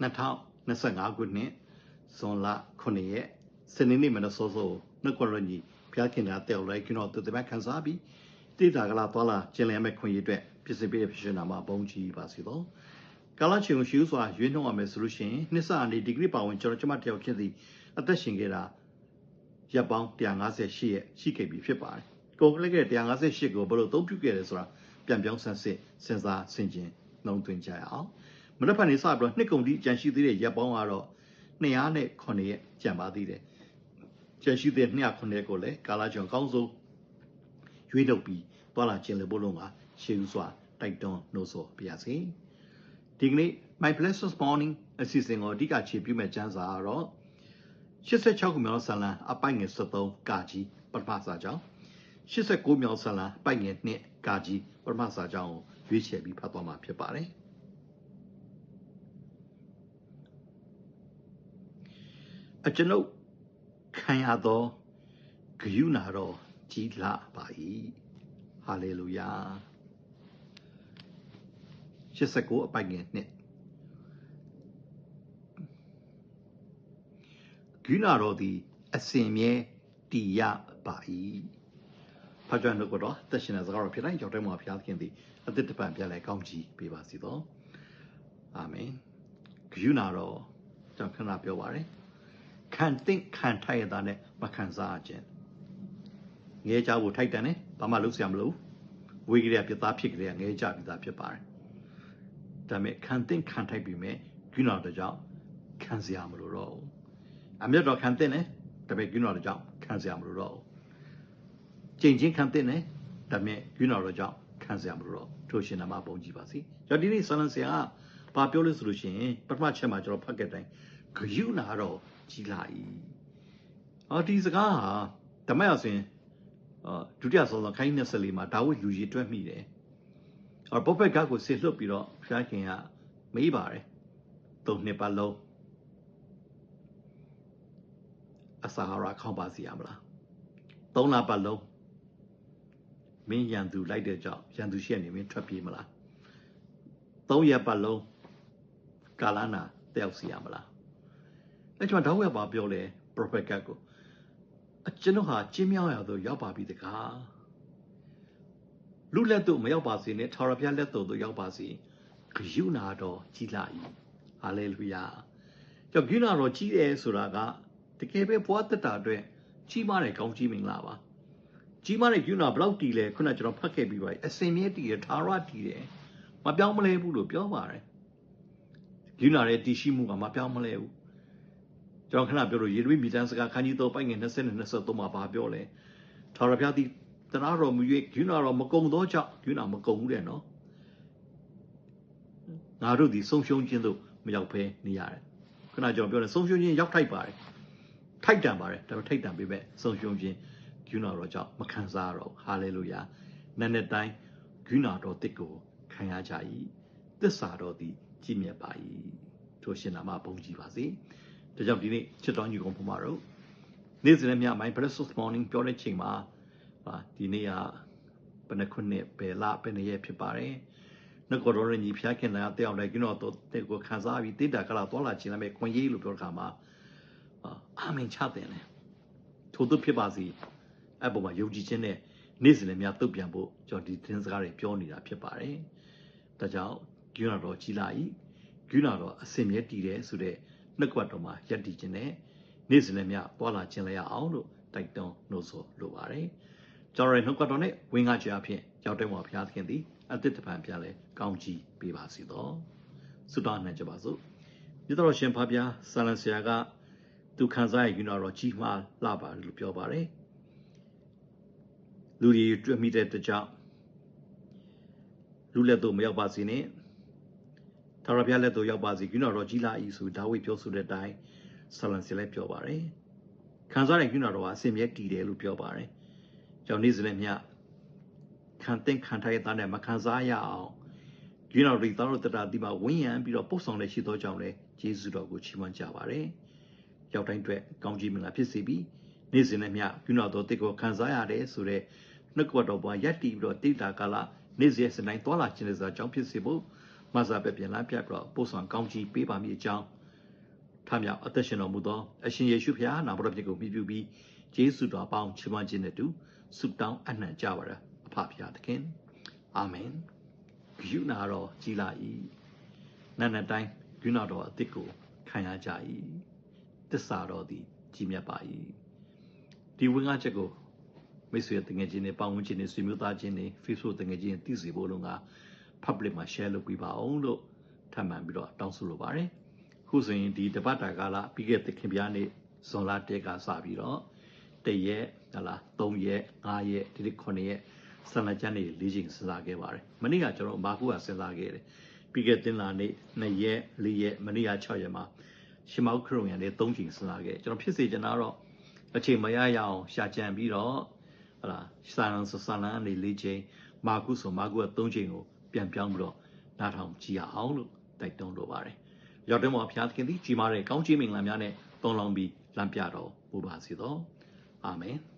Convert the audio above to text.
2025ခုနှစ်ဇွန်လ9ရက်စနေနေ့မနက်စောစောနှုတ်ကရညီဖျားခင်တာတဲလိုက်ကျွန်တော်သူတမခန်းစားပြီးတိတာကလာသွားလာကျင်လည်မဲ့ခွင့်ရအတွက်ပြည်စပေးဖြစ်ရှင်နာမှာဘုံကြီးပါစီတော့ကာလချင်ရှူစွာရွေးနှုတ်ရမယ်ဆိုလို့ရှိရင်နှစ်ဆအနေဒီဂရီပါဝင်ကျွန်တော်ကျမတယောက်ဖြစ်သည်အသက်ရှင်ခဲ့တာရပ်ပေါင်း158ရက်ရှိခဲ့ပြီဖြစ်ပါတယ်ကိုကလက်က158ကိုဘယ်လိုသုံးပြုခဲ့လဲဆိုတာပြန်ပြောင်းဆန်းစစ်စဉ်းစားဆင်ခြင်နှုံးသွင်းကြရအောင် မနက်ဖြန်နေစပြီးတော့နှစ်ကုန်ဒီကြံရှိသေးတဲ့ရပ်ပေါင်းကတော့209ရက်ကြံပါသေးတယ်ကြံရှိသေးတဲ့209ကိုလည်းကာလာကျွန်ကောင်းဆုံးရွေးလုပ်ပြီးသွားလာခြင်းလေဘလုံးကရှေးဥစွာတိုက်တွန်းနှိုးဆော်ပြရစီဒီကနေ့ My Blessed Morning အစီအစဉ်ကိုအဓိကခြေပြုမဲ့ကျမ်းစာကတော့86ခုမြောက်ဆလံအပိုင်ငယ်73ကာကြီးပထမစာကြောင်း89မြောက်ဆလံပိုင်ငယ်2ကာကြီးပထမစာကြောင်းကိုရွေးချယ်ပြီးဖတ်သွားမှာဖြစ်ပါတယ် အကျွန်ုပ်ခံရသောဂယုဏတော်ကြီးလာပါ၏ဟာလေလုယာ89အပိုင်ငယ်2ဂိနာတော်သည် အစဉ်မြဲတည်ရပါ၏ဖတ်ကြနှုတ်ကတော့သက်ရှင်တဲ့စကားတော်ဖြစ်တိုင်းကြောက်တဲ့မှာဖျားခင်သည်အသက်တပံပြလဲကောင်းကြီးပေးပါစီတော့အာမင်ဂိနာတော်ကြောင့်ခဏပြောပါရယ် ခံတင့်ခံထိုက်ရတာနဲ့မခံစားခြင်းငဲကြဖို့ထိုက်တန်တယ်ဘာမှလုပ်စရာမလိုဝေကြရပြသားဖြစ်ကြရငဲကြပြီးသားဖြစ်ပါတယ်ဒါပေမဲ့ခံတင့်ခံထိုက်ပြီးမြဲဂိနာတော်ကြောင့်ခံစရာမလိုတော့ဘူးအမျက်တော်ခံတဲ့နဲ့ဒါပေမဲ့ကုဏတော်ကြောင့်ခံစရာမလိုတော့ဘူးကြင်ချင်းခံတဲ့နဲ့ဒါပေမဲ့ကုဏတော်ကြောင့်ခံစရာမလိုတော့ထိုရှင်နာမပုံကြည့်ပါစီကျွန်တော်ဒီနေ့ဆလန်ဆရာကဘာပြောလဲဆိုလို့ရှိရင်ပထမချက်မှာကျွန်တော်ဖတ်ခဲ့တိုင်းဂယုနာတော့ ကြီးလာ၏အော်ဒီစကားဟာဓမ္မရဆိုရင်အာဒုတိယဆုံးသောခိုင်း24မှာဒါဝိဒ်လူကြီးတွက်မိတယ်အော်ပုပ္ပက်ကကိုဆေလွတ်ပြီးတော့ဖျားခင်ကမေးပါတယ်သုံးနှစ်ပတ်လုံးအစာဟာရခေါင်းပါစီရမလားသုံးလပတ်လုံးမင်းရန်သူလိုက်တဲ့ကြောင့်ရန်သူရှိနေမင်းထွက်ပြေးမလားသုံးရက်ပတ်လုံးကာလနာတယောက်စီရမလား အဲ့ကျွန်တော်တော့ဘာပြောလဲ prophet ကကိုအကျွန်တော်ဟာကျင်းမြောင်းရသို့ရောက်ပါပြီတကားလူလက်တို့မရောက်ပါစေနဲ့ထာဝရဘုရားလက်တို့တို့ရောက်ပါစေဂယုနာတော်ကြီးလာ၏ဟာလေလုယာကြောင့်ဂယုနာတော်ကြီးတယ်ဆိုတာကတကယ်ပဲဘွားတက်တာအတွက်ကြီးမားတဲ့ကောင်းကြီးမင်္ဂလာပါကြီးမားတဲ့ယူနာဘလောက်တီလဲခုနကျွန်တော်ဖတ်ခဲ့ပြီးပါအစင်မြဲတီတယ်သာရတီတယ်မပြောင်းမလဲဘူးလို့ပြောပါတယ်ယူနာရဲ့တည်ရှိမှုကမပြောင်းမလဲဘူး ကျွန်တော်ခဏပြောလို့ရေတွေးမိတန်းစကားခန်းကြီးတော့ပိုက်ငယ်20နဲ့23မှာဘာပြောလဲထာဝရဘုရားသည်တနာတော်မူ၍ယူနာတော်မကုံသောကြောင့်ယူနာမကုံဘူးတဲ့နော်ငါတို့ဒီဆုံးရှုံးခြင်းတို့မရောက်ဘဲနေရတယ်ခဏကျွန်တော်ပြောတယ်ဆုံးရှုံးခြင်းရောက်ထိုက်ပါတယ်ထိုက်တန်ပါတယ်ဒါပေမဲ့ထိုက်တန်ပေမဲ့ဆုံးရှုံးခြင်းဂုဏတော်ကြောင့်မခံစားတော့ဟာလေလုယာနက်နက်တိုင်းဂုဏတော်တစ်ကိုခံရကြ၏သစ္စာတော်သည်ကြည်မြတ်ပါ၏ထိုရှင်နာမဘုန်းကြီးပါစေ ဒါကြောင့်ဒီနေ့ချစ်တော်ညီကောင်ဖမတို့နေ့စဉ်နဲ့မြ my breakfast morning ပြောတဲ့ချိန်မှာဟာဒီနေ့ကဘယ်နှခုနှစ်ဘယ်လဘယ်နှစ်ရက်ဖြစ်ပါတယ်နကောတော်ရညီဖျားခင်လာတဲ့အောင်လည်းကျွန်တော်တို့တဲ့ကိုခံစားပြီးတိတ္တာကလာသွားလာခြင်းလည်းခွင့်ရေးလို့ပြောတဲ့ခါမှာအာမင်ချတဲ့လေထို့သူဖြစ်ပါစေအဲ့ပုံမှာယုံကြည်ခြင်းနဲ့နေ့စဉ်လည်းများတုတ်ပြန်ဖို့ကျွန်တော်ဒီသင်စကားတွေပြောနေတာဖြစ်ပါတယ်ဒါကြောင့်ဂုဏတော်ကြီးလာ၏ဂုဏတော်အစင်မြဲတည်တယ်ဆိုတဲ့ နှုတ်ကပတ်တော်မှာယက်တည်ခြင်းနဲ့နေ့စဉ်လည်းများပွာလာခြင်းလည်းရအောင်လို့တိုက်တွန်းနှိုးဆော်လိုပါတယ်ကျွန်တော်ရဲ့နှုတ်ကပတ်တော်နဲ့ဝင်းကားကြအဖြစ်ရောက်တဲ့မှာဘုရားသခင်သည်အသစ်တပံပြလဲကောင်းကြီးပေးပါစေသောဆုတောင်းနိုင်ကြပါစို့မြတ်တော်ရှင်ဖားပြဆာလန်ဆရာကသူခံစားရယူနာတော့ကြီးမားလာပါလို့ပြောပါတယ်လူတွေတွေ့မိတဲ့တကြောင်လူလက်တို့မရောက်ပါစေနဲ့ ထာဝရဘုရားလက်တို့ရောက်ပါစေယူနာတော့ကြီးလာ၏ဆိုဒါဝိဒ်ပြောဆိုတဲ့အတိုင်းဆလန်စီလည်းပြောပါတယ်ခံစားရယူနာတော့အစင်မြဲတည်တယ်လို့ပြောပါတယ်ကြောင့်နေ့စဉ်နဲ့မြခံတဲ့ခံထားရတဲ့မခံစားရအောင်ယူနာရီတော်တို့တရားဒီမှာဝင်းရံပြီးတော့ပို့ဆောင်လက်ရှိသောကြောင့်လည်းယေရှုတော်ကိုချီးမွမ်းကြပါတယ်ရောက်တိုင်းအတွက်ကောင်းကြီးမင်္ဂလာဖြစ်စေပြီးနေ့စဉ်နဲ့မျှကုဏတော်တစ်ကိုခံစားရတယ်ဆိုတော့နှုတ်ကပတ်တော်ဘွားယက်တီပြီးတော့တိတာကာလနေ့စဉ်စနိုင်သွာလာခြင်းတွေဆိုအကြောင်းဖြစ်စေဖို့ မဆာပဲပြန်လာပြတ်တော့ပို့ဆောင်ကောင်းကြီးပေးပါမည်အကြောင်းထမြောက်အသက်ရှင်တော်မူသောအရှင်ယေရှုဖျားနာမတော်မြတ်ကိုမြည်ပြုပြီးယေရှုတော်အပေါင်းချီးမွမ်းခြင်းနဲ့တူဆုတောင်းအနှံကြပါရအဖဖျားသခင်အာမင်ဂုဏတော်ကြီးလာ၏နတ်နတ်တိုင်းဂုဏတော်အသစ်ကိုခံရကြ၏တစ္ဆာတော်သည်ကြီးမြတ်ပါ၏ဒီဝင်ကားချက်ကိုမိတ်ဆွေတငယ်ချင်းတွေပေါင်းဝန်းကျင်တွေဆွေမျိုးသားချင်းတွေ Facebook တငယ်ချင်းသိစေဖို့လုံးက public မှာ share လုပ်ပေးပါအောင်လို့ထပ်မံပြီးတော့တောင်းဆိုလိုပါတယ်ခုဆိုရင်ဒီတပတ်တာကာလပြီးခဲ့တဲ့ခင်ဗျားနေ့ဇွန်လတက်ကစပြီးတော့တရက်ဟလာ3ရက်5ရက်ဒီနေ့9ရက်ဆန္ဒကျမ်းနေ၄ချိန်စဉ်းစားခဲ့ပါတယ်မနေ့ကကျွန်တော်မာကုကစဉ်းစားခဲ့တယ်ပြီးခဲ့တဲ့လနေ့2ရက်4ရက်မနေ့က6ရက်မှာရှမောက်ခရုံရံနဲ့3ချိန်စဉ်းစားခဲ့ကျွန်တော်ဖြစ်စေချင်တာတော့အချိန်မရရအောင်ရှာကြံပြီးတော့ဟလာဆာလန်ဆာလန်နေ၄ချိန်မာကုဆိုမာကုက3ချိန်ကို ပြန်ပြောင်းပြီးတော့နားထောင်ကြည့်ရအောင်လို့တိုက်တွန်းလိုပါတယ်။ရောက်တဲ့မှာဘုရားသခင်သည်ကြီးမားတဲ့ကောင်းချီးမင်္ဂလာများနဲ့တုံးလောင်းပြီးလမ်းပြတော်မူပါစေသော။အာမင်။